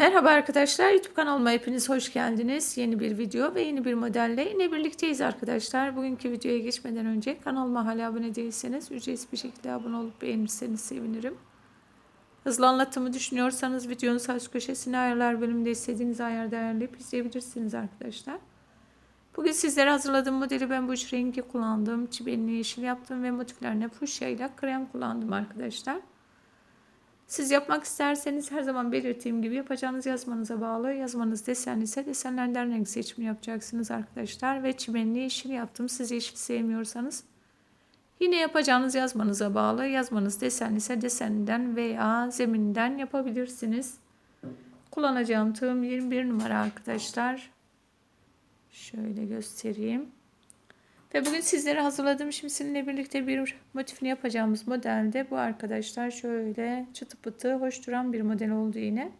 Merhaba arkadaşlar YouTube kanalıma hepiniz hoş geldiniz. Yeni bir video ve yeni bir modelle yine birlikteyiz arkadaşlar. Bugünkü videoya geçmeden önce kanalıma hala abone değilseniz ücretsiz bir şekilde abone olup beğenirseniz sevinirim. Hızlı anlatımı düşünüyorsanız videonun sağ üst köşesine ayarlar bölümünde istediğiniz ayarda ayarlayıp izleyebilirsiniz arkadaşlar. Bugün sizlere hazırladığım modeli ben bu üç rengi kullandım. Çibenli yeşil yaptım ve motiflerine fuşya ile krem kullandım arkadaşlar. Siz yapmak isterseniz her zaman belirttiğim gibi yapacağınız yazmanıza bağlı. Yazmanız desenli ise desenlerden renk seçimi yapacaksınız arkadaşlar. Ve çimenli yeşil yaptım. Siz yeşil sevmiyorsanız yine yapacağınız yazmanıza bağlı. Yazmanız desenli ise deseninden veya zeminden yapabilirsiniz. Kullanacağım tığım 21 numara arkadaşlar. Şöyle göstereyim. Ve bugün sizlere hazırladığım şimdi sizinle birlikte bir motifini yapacağımız modelde bu arkadaşlar şöyle çıtı pıtı hoş duran bir model oldu yine.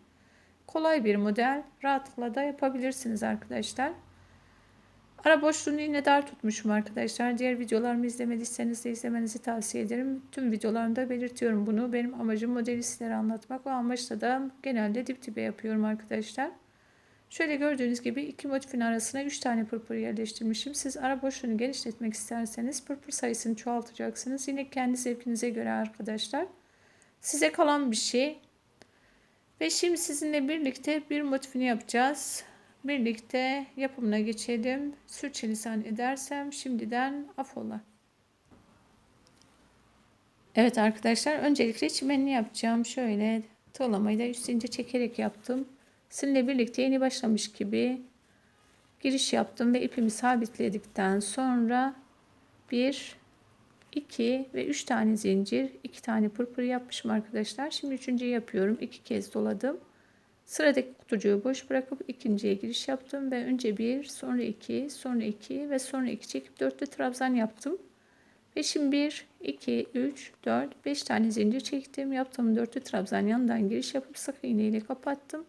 Kolay bir model. Rahatlıkla da yapabilirsiniz arkadaşlar. Ara boşluğunu yine dar tutmuşum arkadaşlar. Diğer videolarımı izlemediyseniz de izlemenizi tavsiye ederim. Tüm videolarımda belirtiyorum bunu. Benim amacım modeli sizlere anlatmak. O amaçla da genelde dip dibe yapıyorum arkadaşlar. Şöyle gördüğünüz gibi iki motifin arasına 3 tane pırpır yerleştirmişim. Siz ara boşluğunu genişletmek isterseniz pırpır sayısını çoğaltacaksınız. Yine kendi zevkinize göre arkadaşlar. Size kalan bir şey. Ve şimdi sizinle birlikte bir motifini yapacağız. Birlikte yapımına geçelim. Sürçülisan edersem şimdiden afola. Evet arkadaşlar öncelikle çimenini yapacağım. Şöyle tığlamayı da üst zincir çekerek yaptım. Sizinle birlikte yeni başlamış gibi giriş yaptım ve ipimi sabitledikten sonra 1 2 ve 3 tane zincir 2 tane pırpır yapmışım arkadaşlar. Şimdi üçüncüyü yapıyorum. 2 kez doladım. Sıradaki kutucuğu boş bırakıp ikinciye giriş yaptım ve önce 1 sonra 2 sonra 2 ve sonra 2 çekip dörtlü trabzan yaptım. Ve şimdi 1 2 3 4 5 tane zincir çektim. Yaptığım dörtlü trabzan yanından giriş yapıp sık iğne kapattım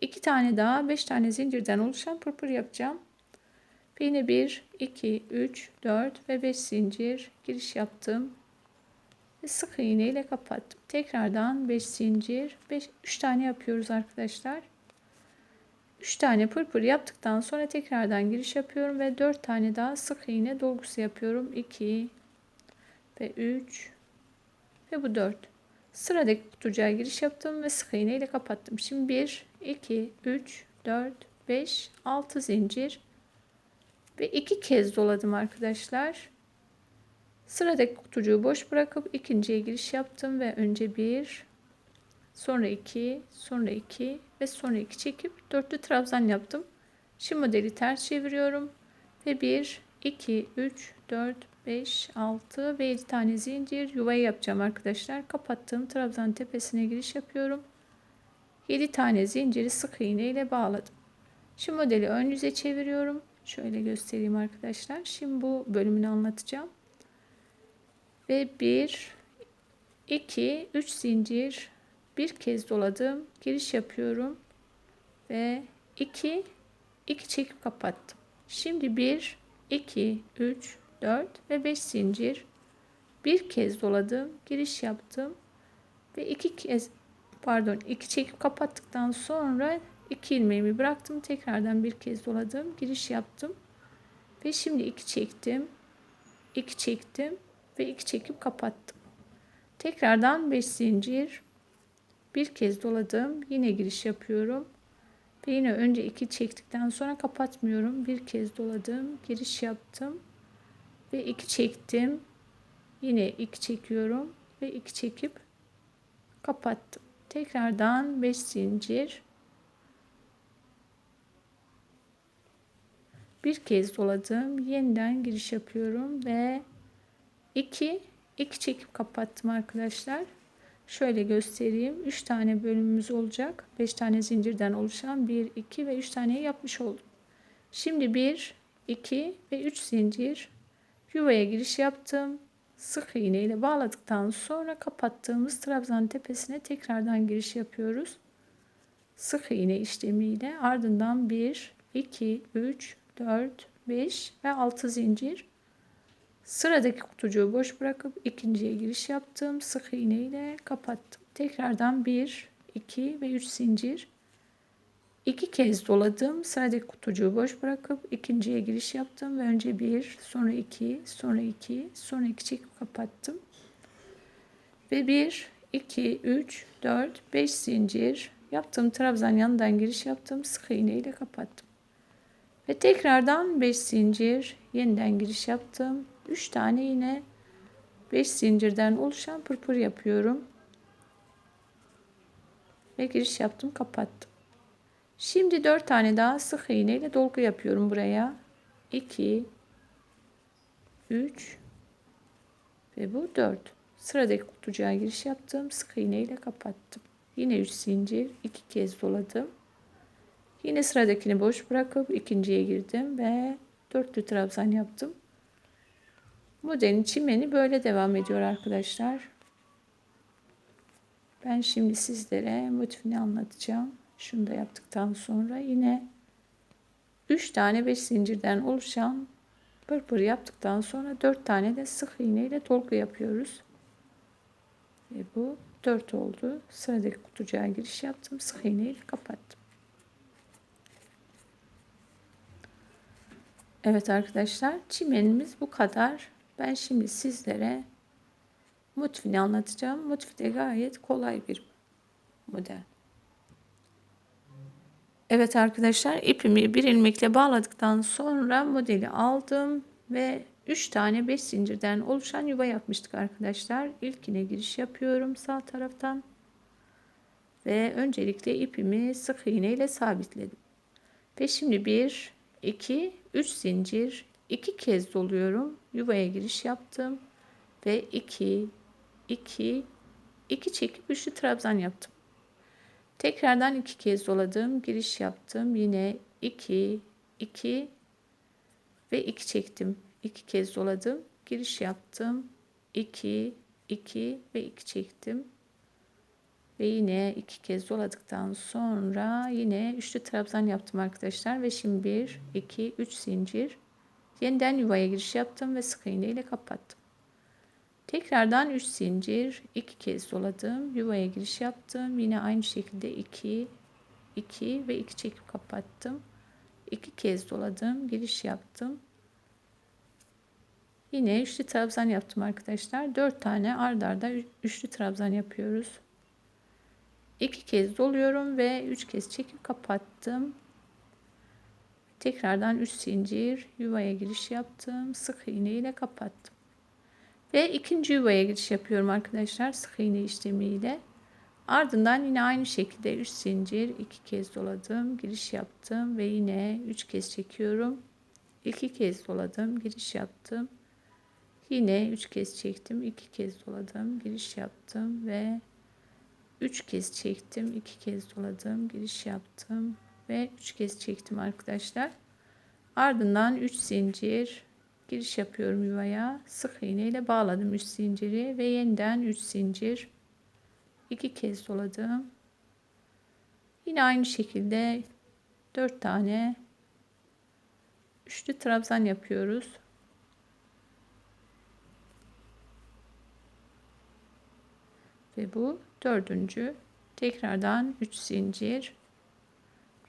2 tane daha 5 tane zincirden oluşan pırpır yapacağım. Yine 1, 2, 3, 4 ve 5 zincir giriş yaptım. Ve sık iğne ile kapattım. Tekrardan 5 zincir, 5, 3 tane yapıyoruz arkadaşlar. 3 tane pırpır yaptıktan sonra tekrardan giriş yapıyorum ve 4 tane daha sık iğne dolgusu yapıyorum. 2 ve 3 ve bu 4. Sıradaki kutucuğa giriş yaptım ve sık iğne ile kapattım. Şimdi 1, 2, 3, 4, 5, 6 zincir ve 2 kez doladım arkadaşlar. Sıradaki kutucuğu boş bırakıp ikinciye giriş yaptım ve önce 1, sonra 2, sonra 2 ve sonra 2 çekip dörtlü trabzan yaptım. Şimdi modeli ters çeviriyorum ve 1, 2, 3, 4, 5, 6 ve 7 tane zincir yuvayı yapacağım arkadaşlar. Kapattığım trabzan tepesine giriş yapıyorum. 7 tane zinciri sık iğne ile bağladım. Şimdi modeli ön yüze çeviriyorum. Şöyle göstereyim arkadaşlar. Şimdi bu bölümünü anlatacağım. Ve 1 2 3 zincir bir kez doladım. Giriş yapıyorum. Ve 2 2 çekip kapattım. Şimdi 1 2 3 4 ve 5 zincir bir kez doladım. Giriş yaptım. Ve iki kez pardon iki çekip kapattıktan sonra iki ilmeğimi bıraktım. Tekrardan bir kez doladım. Giriş yaptım. Ve şimdi iki çektim. iki çektim ve iki çekip kapattım. Tekrardan 5 zincir bir kez doladım. Yine giriş yapıyorum. Ve yine önce iki çektikten sonra kapatmıyorum. Bir kez doladım. Giriş yaptım. Ve iki çektim. Yine iki çekiyorum. Ve iki çekip kapattım. Tekrardan 5 zincir. Bir kez doladım. Yeniden giriş yapıyorum ve 2 2 çekip kapattım arkadaşlar. Şöyle göstereyim. 3 tane bölümümüz olacak. 5 tane zincirden oluşan 1 2 ve 3 tane yapmış oldum. Şimdi 1 2 ve 3 zincir yuvaya giriş yaptım sık iğne ile bağladıktan sonra kapattığımız trabzan tepesine tekrardan giriş yapıyoruz. Sık iğne işlemiyle ardından 1, 2, 3, 4, 5 ve 6 zincir. Sıradaki kutucuğu boş bırakıp ikinciye giriş yaptım. Sık iğne ile kapattım. Tekrardan 1, 2 ve 3 zincir. İki kez doladım. Sıradaki kutucuğu boş bırakıp ikinciye giriş yaptım ve önce bir, sonra iki, sonra iki, sonra iki çekip kapattım. Ve bir, iki, üç, dört, beş zincir yaptım. Trabzan yanından giriş yaptım. Sık iğne ile kapattım. Ve tekrardan 5 zincir yeniden giriş yaptım. 3 tane yine 5 zincirden oluşan pırpır yapıyorum. Ve giriş yaptım kapattım. Şimdi 4 tane daha sık iğne ile dolgu yapıyorum buraya. 2 3 ve bu 4. Sıradaki kutucuğa giriş yaptım. Sık iğne ile kapattım. Yine 3 zincir, 2 kez doladım. Yine sıradakini boş bırakıp ikinciye girdim ve dörtlü trabzan yaptım. Modelin çimeni böyle devam ediyor arkadaşlar. Ben şimdi sizlere motifini anlatacağım. Şunu da yaptıktan sonra yine 3 tane 5 zincirden oluşan pırpır yaptıktan sonra 4 tane de sık iğne ile dolgu yapıyoruz. Ve bu 4 oldu. Sıradaki kutucuğa giriş yaptım. Sık iğne ile kapattım. Evet arkadaşlar çimenimiz bu kadar. Ben şimdi sizlere motifini anlatacağım. Motif de gayet kolay bir model. Evet arkadaşlar ipimi bir ilmekle bağladıktan sonra modeli aldım ve 3 tane 5 zincirden oluşan yuva yapmıştık arkadaşlar. İlkine giriş yapıyorum sağ taraftan. Ve öncelikle ipimi sık iğne ile sabitledim. Ve şimdi 1 2 3 zincir 2 kez doluyorum. Yuvaya giriş yaptım ve 2 2 2 çekip üçlü trabzan yaptım. Tekrardan iki kez doladım, giriş yaptım. Yine 2 2 ve 2 çektim. 2 kez doladım, giriş yaptım. 2 2 ve 2 çektim. Ve yine iki kez doladıktan sonra yine üçlü trabzan yaptım arkadaşlar. Ve şimdi 1, 2, 3 zincir. Yeniden yuvaya giriş yaptım ve sık iğne ile kapattım. Tekrardan 3 zincir, 2 kez doladım. Yuvaya giriş yaptım. Yine aynı şekilde 2, 2 ve 2 çekip kapattım. 2 kez doladım. Giriş yaptım. Yine üçlü trabzan yaptım arkadaşlar. 4 tane ard arda üçlü trabzan yapıyoruz. 2 kez doluyorum ve 3 kez çekip kapattım. Tekrardan 3 zincir yuvaya giriş yaptım. Sık iğne ile kapattım. Ve ikinci yuvaya giriş yapıyorum arkadaşlar sık iğne işlemiyle. Ardından yine aynı şekilde 3 zincir 2 kez doladım, giriş yaptım ve yine 3 kez çekiyorum. 2 kez doladım, giriş yaptım. Yine 3 kez çektim, 2 kez doladım, giriş yaptım ve 3 kez çektim, 2 kez doladım, giriş yaptım ve 3 kez çektim arkadaşlar. Ardından 3 zincir giriş yapıyorum yuvaya. Sık iğne ile bağladım 3 zinciri ve yeniden 3 zincir 2 kez doladım. Yine aynı şekilde 4 tane üçlü trabzan yapıyoruz. Ve bu dördüncü. Tekrardan 3 zincir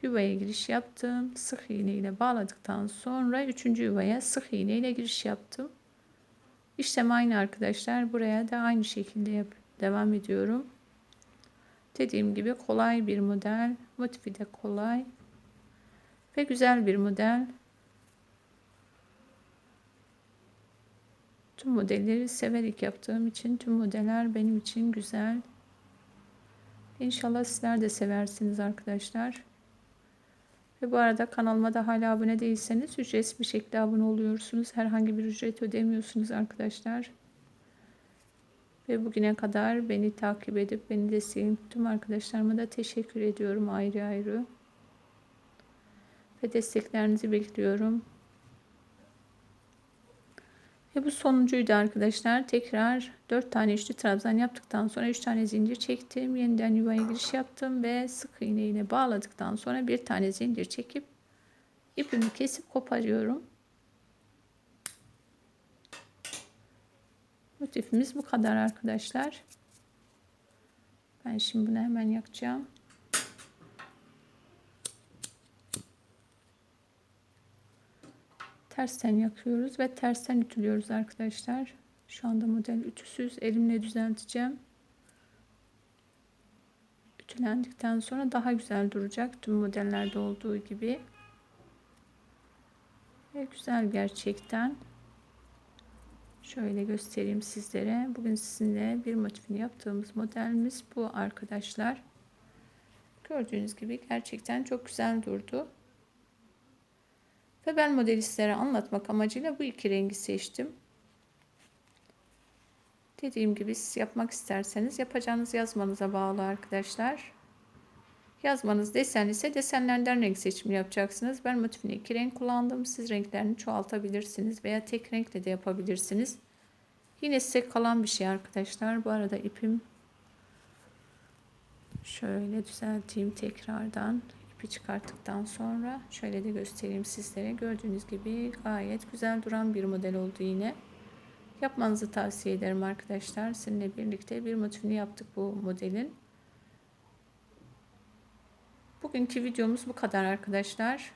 yuvaya giriş yaptım. Sık iğne ile bağladıktan sonra 3. yuvaya sık iğne ile giriş yaptım. İşlem aynı arkadaşlar. Buraya da aynı şekilde yap devam ediyorum. Dediğim gibi kolay bir model. Motifi de kolay. Ve güzel bir model. Tüm modelleri severek yaptığım için tüm modeller benim için güzel. İnşallah sizler de seversiniz arkadaşlar. Ve bu arada kanalıma da hala abone değilseniz ücretsiz bir şekilde abone oluyorsunuz. Herhangi bir ücret ödemiyorsunuz arkadaşlar. Ve bugüne kadar beni takip edip beni destekleyen tüm arkadaşlarıma da teşekkür ediyorum ayrı ayrı. Ve desteklerinizi bekliyorum. Ve bu sonuncuydu arkadaşlar. Tekrar 4 tane üçlü trabzan yaptıktan sonra 3 tane zincir çektim. Yeniden yuvaya giriş yaptım ve sık iğne ile bağladıktan sonra bir tane zincir çekip ipimi kesip koparıyorum. Motifimiz bu kadar arkadaşlar. Ben şimdi bunu hemen yakacağım. Tersten yakıyoruz ve tersten ütülüyoruz arkadaşlar. Şu anda model ütüsüz. Elimle düzelteceğim. Ütülendikten sonra daha güzel duracak. Tüm modellerde olduğu gibi. Ve güzel gerçekten. Şöyle göstereyim sizlere. Bugün sizinle bir motifini yaptığımız modelimiz bu arkadaşlar. Gördüğünüz gibi gerçekten çok güzel durdu. Ve ben modelistlere anlatmak amacıyla bu iki rengi seçtim. Dediğim gibi siz yapmak isterseniz yapacağınız yazmanıza bağlı arkadaşlar. Yazmanız desen ise desenlerden renk seçimi yapacaksınız. Ben motifini iki renk kullandım. Siz renklerini çoğaltabilirsiniz veya tek renkle de yapabilirsiniz. Yine size kalan bir şey arkadaşlar. Bu arada ipim şöyle düzelteyim tekrardan. İpi çıkarttıktan sonra şöyle de göstereyim sizlere. Gördüğünüz gibi gayet güzel duran bir model oldu yine. Yapmanızı tavsiye ederim arkadaşlar. Sizinle birlikte bir motifini yaptık bu modelin. Bugünkü videomuz bu kadar arkadaşlar.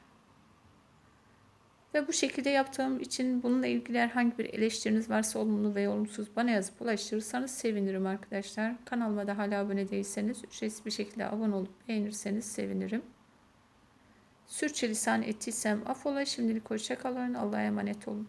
Ve bu şekilde yaptığım için bununla ilgili herhangi bir eleştiriniz varsa olumlu ve olumsuz bana yazıp ulaştırırsanız sevinirim arkadaşlar. Kanalıma da hala abone değilseniz ücretsiz bir şekilde abone olup beğenirseniz sevinirim. Sürçülisan ettiysem affola. Şimdilik hoşçakalın. Allah'a emanet olun.